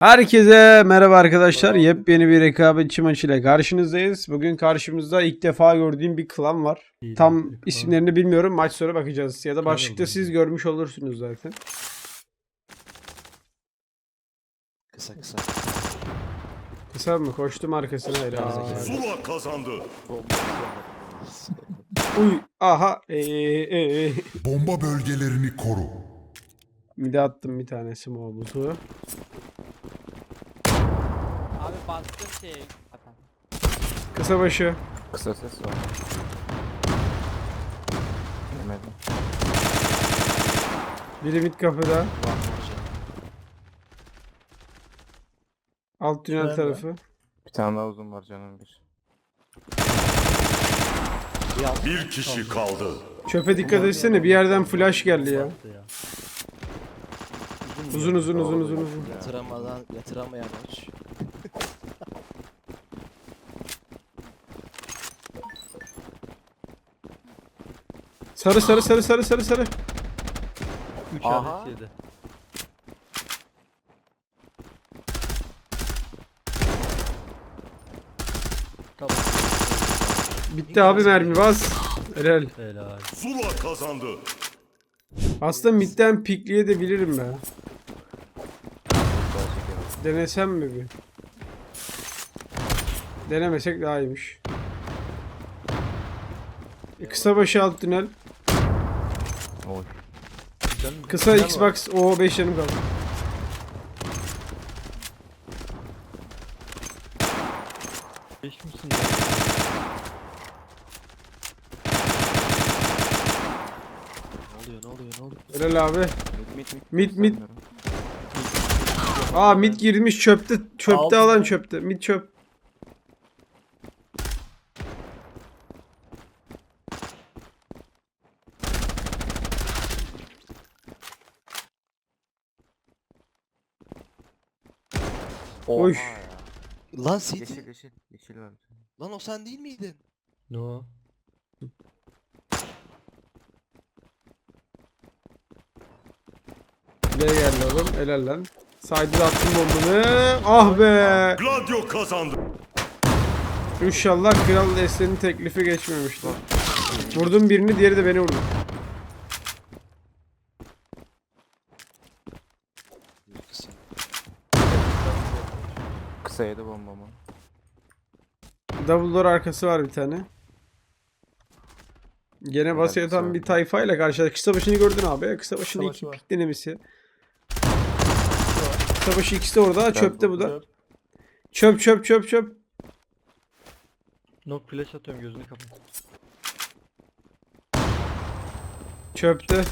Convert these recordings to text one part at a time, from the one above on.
Herkese merhaba arkadaşlar. Yepyeni bir rekabetçi maçıyla karşınızdayız. Bugün karşımızda ilk defa gördüğüm bir klan var. İyi Tam bir klan. isimlerini bilmiyorum. Maç sonra bakacağız. Ya da Klan başlıkta siz görmüş olursunuz zaten. Kısa kısa. Kısa mı? Koştum arkasına. Zula kazandı. Uy. Aha. Ee, ee, ee. Bomba bölgelerini koru. Mide attım bir tane small butu. Abi bastım şey. Zaten. Kısa başı. Kısa ses var. Yemedim. Biri mid kapıda. Alt tünel Nerede? tarafı. Bir tane daha uzun var canım bir. Bir kişi kaldı. Çöpe dikkat etsene. Bir yerden flash geldi ya. Uzun uzun uzun uzun uzun. Yatıramadan yatıramayan maç. Sarı sarı sarı sarı sarı sarı. Üç Aha. adet yedi. Tamam. Bitti abi mermi bas. Helal. Helal. Zula kazandı. Aslında midden pikleyebilirim be. Denesem mi bir? Denemesek daha iyiymiş. E, Kısa başı alt tünel. Oy. Kısa. Xbox. O 5 yanım kaldı. Beş misin ya? Ne oluyor ne oluyor ne oluyor? Helal abi. Mid mid. Aa mid girmiş çöpte. Çöpte Aldı. alan çöpte. Mid çöp. Oy. Oha ya. Lan City. Yeşil yeşil. Yeşil var. Lan o sen değil miydin? No. B geldi oğlum. Helal lan. Side'da attım bombunu. Ah be. Gladio kazandı. İnşallah Kral Deslen'in teklifi geçmemiştir. Vurdum birini diğeri de beni vurdu. Kısa. Kısa yedi bombamı. Double door arkası var bir tane. Gene bas kısa yatan var. bir tayfayla karşılaştık. Kısa başını gördün abi. Kısa başını Kısa iki pik denemesi. Kısa başı ikisi de orada. Çöpte bu da. Çöp çöp çöp çöp. Nok flash atıyorum gözünü kapat. Çöpte.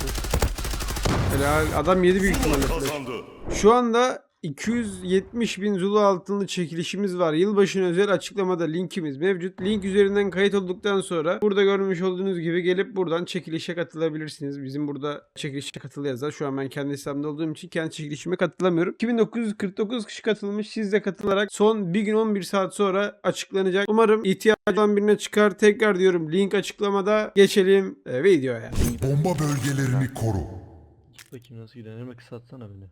Helal. Adam yedi büyük ihtimalle flash. kazandı. Şu anda 270 bin Zulu altınlı çekilişimiz var. Yılbaşına özel açıklamada linkimiz mevcut. Link üzerinden kayıt olduktan sonra burada görmüş olduğunuz gibi gelip buradan çekilişe katılabilirsiniz. Bizim burada çekilişe katıl yazar. Şu an ben kendi hesabımda olduğum için kendi çekilişime katılamıyorum. 2949 kişi katılmış. Siz de katılarak son bir gün 11 saat sonra açıklanacak. Umarım ihtiyacı birine çıkar. Tekrar diyorum link açıklamada. Geçelim e, videoya. Bomba bölgelerini koru. Bakayım nasıl gidiyor. Elime kısa atsana beni.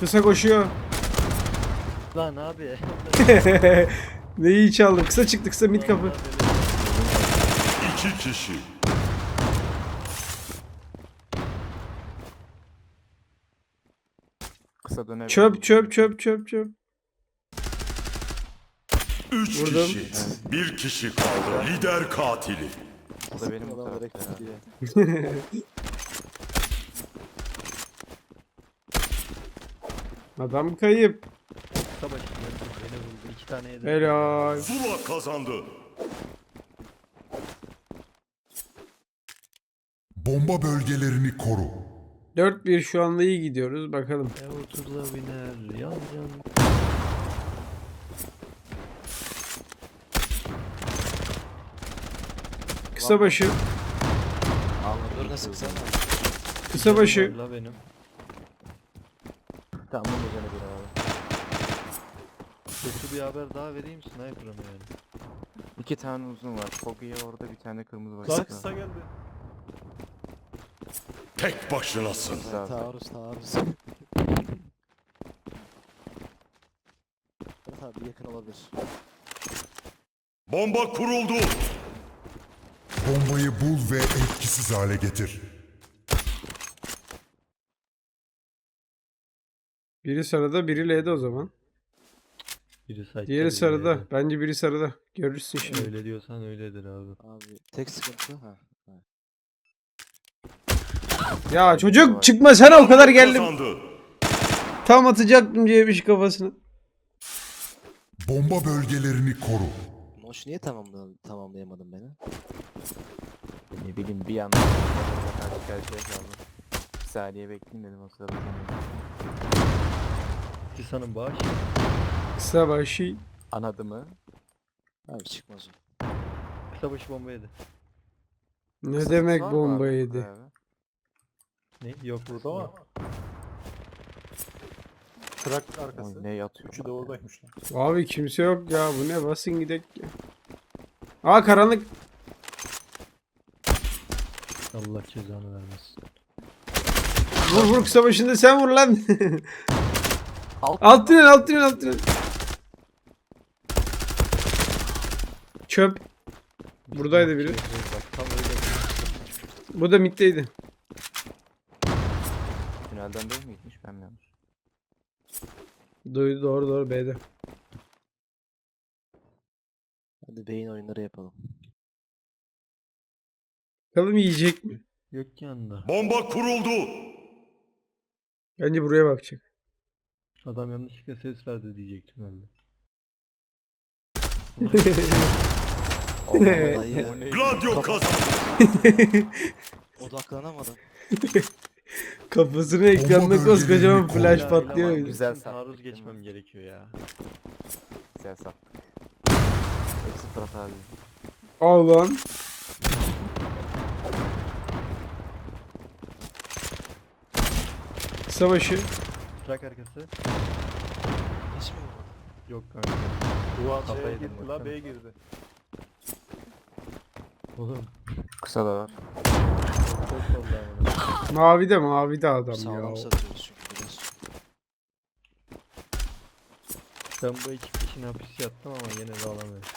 Kısa koşuyor. Lan abi. ne iyi çaldım. Kısa çıktı kısa mid kapı. İki kişi. Kısa dönebilir. Çöp çöp çöp çöp çöp. Üç Vurdum. kişi. Bir kişi kaldı. Lider katili. Bu da benim bu Adam direkt tarafta ya. Adam kayıp. Beni. İki tane yedi. Helal. Zula kazandı. Bomba bölgelerini koru. 4-1 şu anda iyi gidiyoruz. Bakalım. E oturda biner. Yan yan. Kısa başı. Dur nasıl kısa? Kısa başı. La benim. Tamam bu canı bir abi. Kötü bir haber daha vereyim sniper'ım yani. İki tane uzun var. Fogi'ye orada bir tane kırmızı var. Kısa kısa geldi. Tek başınasın. Kısa. Taarruz taarruz. Evet abi yakın olabilir. Bomba kuruldu. Bombayı bul ve etkisiz hale getir. Biri sarıda biri L'de o zaman. Biri site'da, Diğeri biri sarıda. L'de. Bence biri sarıda. Görürsün şimdi. Öyle diyorsan öyledir abi. Abi tek sıkıntı ha. Ya çocuk çıkmasana o kadar geldim. Kazandı. Tam atacaktım C5 kafasını. Bomba bölgelerini koru. Moş niye tamamla tamamlayamadın beni? Ne bileyim bir anda karşı karşıya kaldım. Bir saniye bekleyeyim dedim o sırada. Tisan'ın bağış. Kısa başı. Anadı mı? Abi çıkmaz o. Kısa başı bomba yedi. Ne Kısa demek var mı bomba abi yedi? abi? Ne? Yok burada ama. Trak Oy, arkası. ne yatıyor? Üçü de oradaymış lan. Abi kimse yok ya bu ne basın gidek ya. Aa karanlık. Allah cezanı vermesin. Vur vur kısa başında sen vur lan. Alt- alt tünel alt tünel alt. Çöp. Buradaydı biri. tam öyle. Bu da middeydi. Tünelden değil mi gitmiş ben yanlış? Duydu doğru doğru B'de. Hadi beyin oyunları yapalım. Bakalım yiyecek mi? Yok yanında. Bomba kuruldu. Bence buraya bakacak. Adam yanlışlıkla ses verdi diyecektim ben de. Gladio kazandı. Odaklanamadım. Kafasını ekranda koskocaman flash patlıyor. Güzel öyle. Güzel Bütün Taarruz geçmem gerekiyor ya. Güzel sap. Hepsi Fırat abi. Al lan. Kısa başı. Trak arkası. Hiç mi vurmadın? Yok kanka. Kafayı gitti yedim la baksana. B'ye girdi. Oğlum. Kısa da var. Çok oldu ama. Mavi de mavi de adam Sağlam ya. satıyoruz çünkü biraz. Ben bu iki kişinin hapis yattım ama yine de alamıyorum.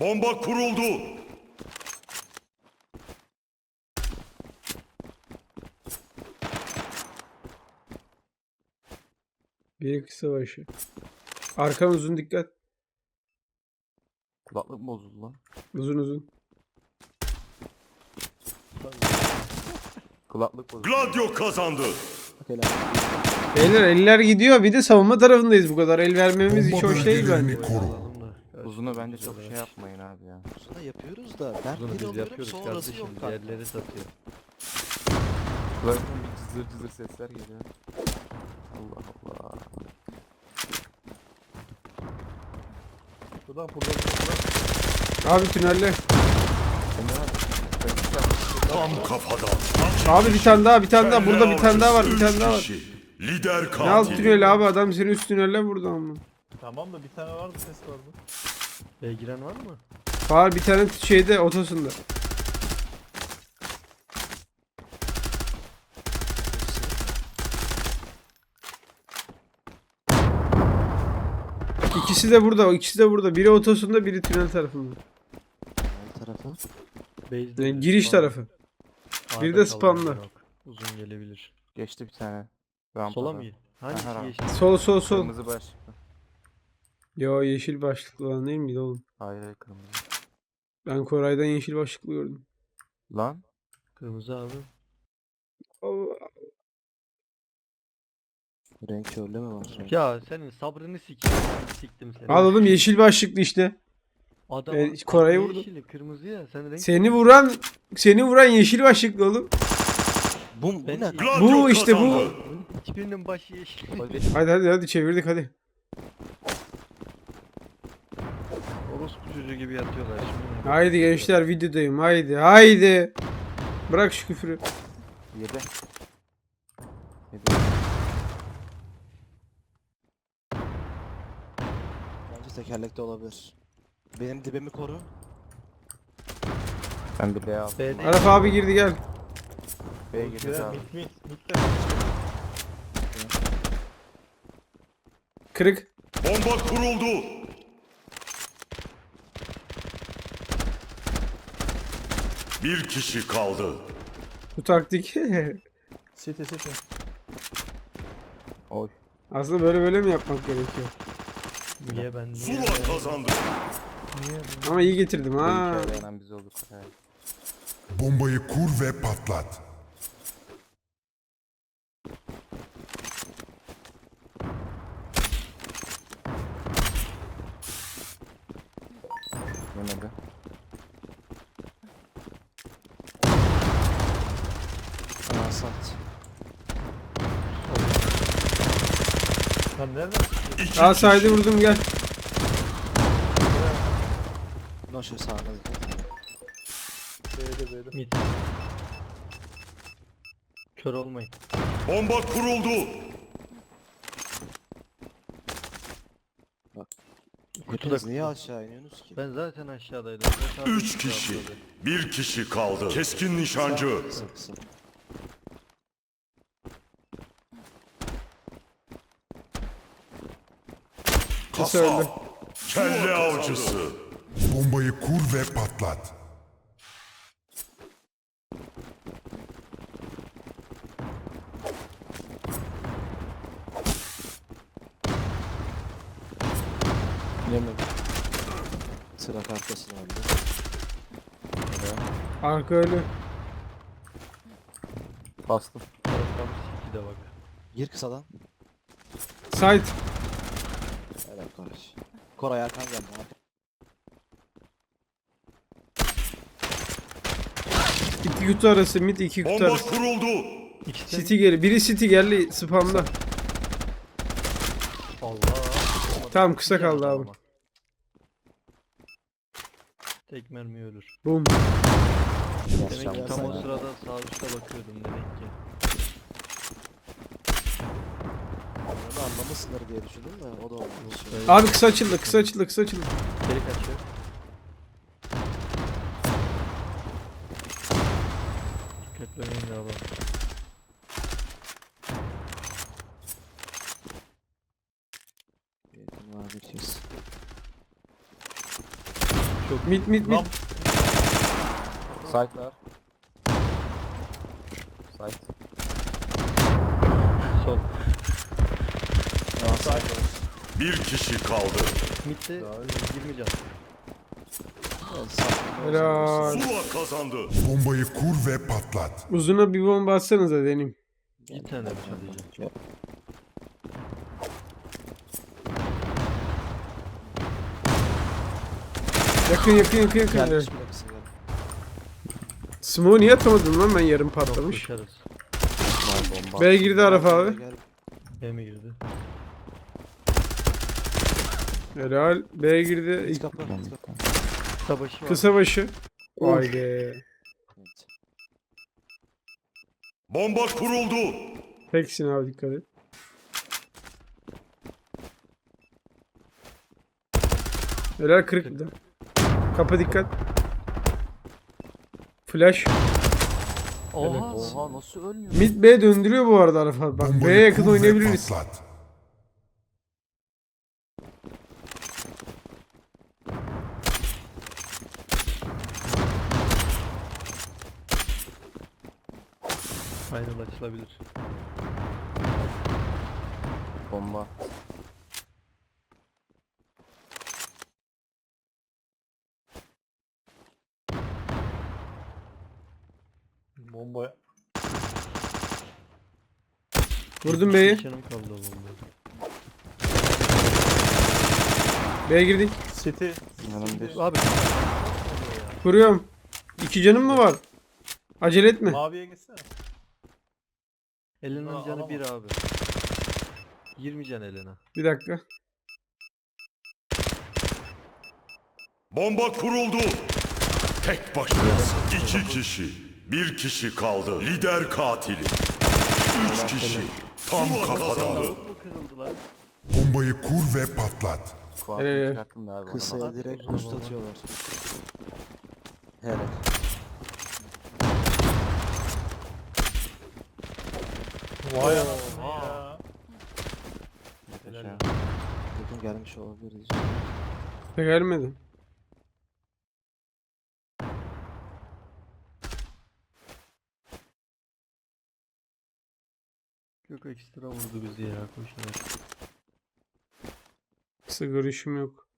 Bomba kuruldu. Biri kısa başı. Arkan uzun dikkat. Kulaklık mı bozuldu lan? Uzun uzun. Kulaklık bozuldu. Gladio kazandı. Beyler eller gidiyor. Bir de savunma tarafındayız bu kadar. El vermemiz hiç hoş değil bence. Uzunu bence çok şey yapmayın abi ya. Uzuna yapıyoruz da Uzunu bir biz yapıyoruz sonrası kardeşim. yok kanka. Diğerleri satıyor. Kulaklıktan bir cızır cızır sesler geliyor. Allah Allah. Buradan burada burada. Abi tünelle. Tam kafadan. Abi bir tane daha bir tane daha. Burada bir tane daha var. Bir tane daha var. Lider Ne alt katil. tünel abi adam seni üst tünelle vurdu ama. Tamam da bir tane vardı ses vardı. E giren var mı? Var bir tane şeyde otosunda. İkisi de burada. ikisi de burada. Biri otosunda, biri tünel tarafında. Hangi tarafa? Base'de Yani giriş Spawn. tarafı. Bir de spawnlı. yok. Uzun gelebilir. Geçti bir tane. Rampada. Sola mı? Hangisi geçti? Sol sol sol. Kırmızı başlıklı. Yo yeşil başlıklı olan değil miydi oğlum? Hayır hayır kırmızı. Ben Koray'dan yeşil başlıklı gördüm. Lan. Kırmızı abi. Allah. Renk körlüğü mü var? Renk. Ya senin sabrını sikeyim. Siktim seni. Al oğlum yeşil başlıklı işte. Adam E, Koray'ı vurdu. yeşili, kırmızı ya. Sen renk Seni vuran seni vuran yeşil başlıklı oğlum. Bu, bu Ben- ne? Bu işte bu. Hiçbirinin başı yeşil. Hadi hadi hadi çevirdik hadi. Orospu çocuğu gibi yatıyorlar şimdi. Haydi gençler videodayım haydi haydi. Bırak şu küfürü. Yedi. Yedi. Tekerlekte olabilir. Benim dibimi koru. Ben bir D aldım. B'de Araf abi girdi gel. B'ye gireceğiz abi. mit mit mit de. Kırık. Bomba kuruldu. Bir kişi kaldı. Bu taktik. City city. Oy. Aslında böyle böyle mi yapmak gerekiyor? Niye ben niye? Zula kazandı. Ama iyi getirdim ha. dayanan biz olduk. Evet. Bombayı kur ve patlat. Yemedi. Aa sat. Lan nereden Aa saydı vurdum gel. No sağına dikkat. B'de B'de. Mit. Kör olmayın. Bomba kuruldu. Hepiniz niye aşağı iniyorsunuz ki? Ben zaten aşağıdaydım. Zaten Üç kişi. Bir kişi kaldı. Keskin nişancı. Kısın kısın. Kısa öldü. Kelle avcısı. Bombayı kur ve patlat. Yemedi. Sıra kartasını aldı. Arka ölü. Bastım. Bir de bak. Gir kısadan. Side. Koray Erkan geldi. İki kutu arası mid iki kutu Bomba arası. kuruldu. City geri. Biri City geldi spamda. Allah. Tamam, kısa kaldı abi. Tek mermi ölür. Boom. Demek ki tam o sırada sağ üstte bakıyordum demek ki. Onu anlamışsındır diye düşündüm de o da. Öyle. Abi kısa açıldı kısa açıldı kısa açıldı. Geri kaçıyor. Dikkatli oynayın galiba. Yakın var bir kez. Mid mid mid. Lan Site var. Site. Sol. Bir kişi kaldı. 20 can. Helal. Zula kazandı. Bombayı kur ve patlat. Uzuna bir bomba atsanıza deneyim. Bir tane bir sadece. Yakın yakın yakın yakın. Kısa geldi. Smoke'u niye atamadım lan ben yarım patlamış. Koşarız. Var bomba. B girdi Araf abi. B mi girdi? Helal. B girdi. İç kapı. Kısa başı var. Kısa başı. Vay be. Bomba kuruldu. Teksin abi dikkat et. Helal kırık bir de. Kapı dikkat. Flash. Oha. Oha nasıl ölmüyor? Mid B döndürüyor bu arada Araf abi. Bak B'ye yakın oynayabiliriz. patlat. Final açılabilir. Bomba. bomba. Vurdum B'yi. Canım kaldı o bomba. B'ye girdik. City. Yanım bir. Abi. Vuruyorum. İki canım mı var? Acele etme. Maviye gitsene. Elinin Aa, canı bir abi. 20 can Elena. Bir dakika. Bomba kuruldu. Tek başına. İki kişi. Bir kişi kaldı. Lider katili. Üç kişi. Tam kafadan. Bu. Bombayı kur ve patlat. Kuaförü Ee, çıkarttım da abi. ona bak. Kısaya direkt boost atıyorlar. Vay ya. Helal. Yakın gelmiş olabilir diyeceğim. Gelmedi. Çok ekstra vurdu bizi ya koşarak. Kısa görüşüm yok.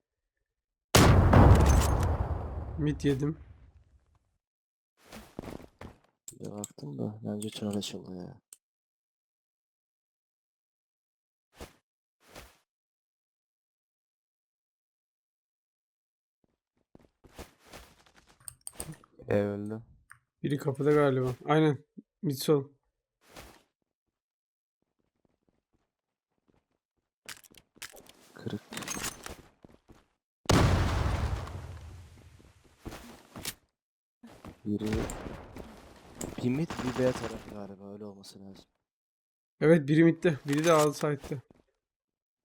Mit yedim. Bir baktım da bence tünel açıldı ya. E öldü. Biri kapıda galiba. Aynen. Mid sol. Kırık. Biri bir mid bir B tarafı galiba öyle olması lazım. Evet biri midde. Biri de outside'de.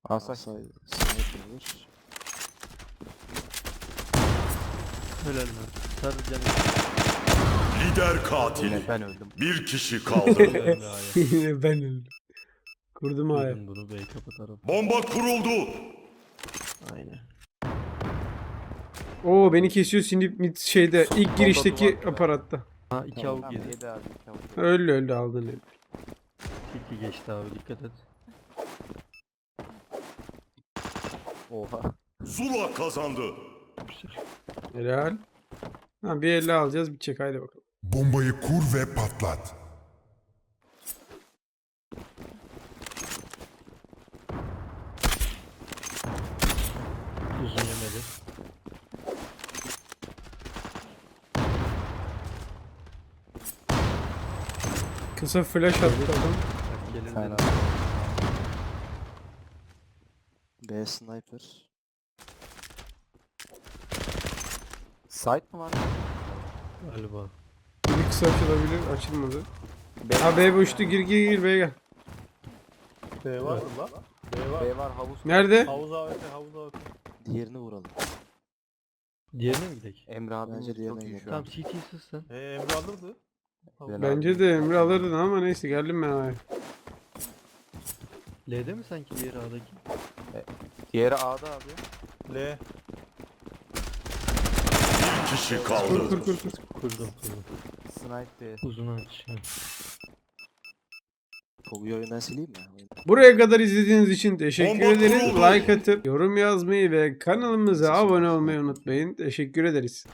Alsak. Sniper sniper. Helal lan. Sarı. Lider katili. Yine ben öldüm. Bir kişi kaldı. Helal be Aya. Yine ben öldüm. Kurdum. Duydum bunu bey kapı tarafı. Bomba kuruldu. Aynen. Oo beni kesiyor sinip mid şeyde ilk girişteki aparatta. Ha iki Tamam, avuk yedi. abi. avuk. Öldü öldü aldın hep. İki geçti abi dikkat et. Oha. Zula kazandı. Helal. Ha, bir elle alacağız bitecek haydi bakalım. Bombayı kur ve patlat. Uzun yemedi. Kısa flash attı adam. Bak dedi. B sniper. Site mi var? Galiba. Biri kısa açılabilir. Açılmadı. B, Ha B boştu gir gir gir B'ye gel. B var mı lan? B var. B var havuz. Nerede? Havuz AWP havuz AWP. Diğerini vuralım. Diğerine mi gidelim? Emre abi Bence diğerine gidelim. Tamam CT sızsın. E Emre alırdı. Helal Bence abi. de Emre alırdın ama neyse geldim ben aya. L'de mi sanki diğeri A'daki? Diğeri A'da abi. L. Kişi Kur kaldı. kur kur kur. Kurdum kurdum. Snipe. Uzun aç. Ha. Pogu'yu oyundan sileyim mi? Buraya kadar izlediğiniz için teşekkür Bomba ederiz. kuruldu. Like atıp yorum yazmayı ve kanalımıza abone olmayı unutmayın. Teşekkür ederiz.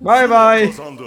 Bay bay. Kazandı.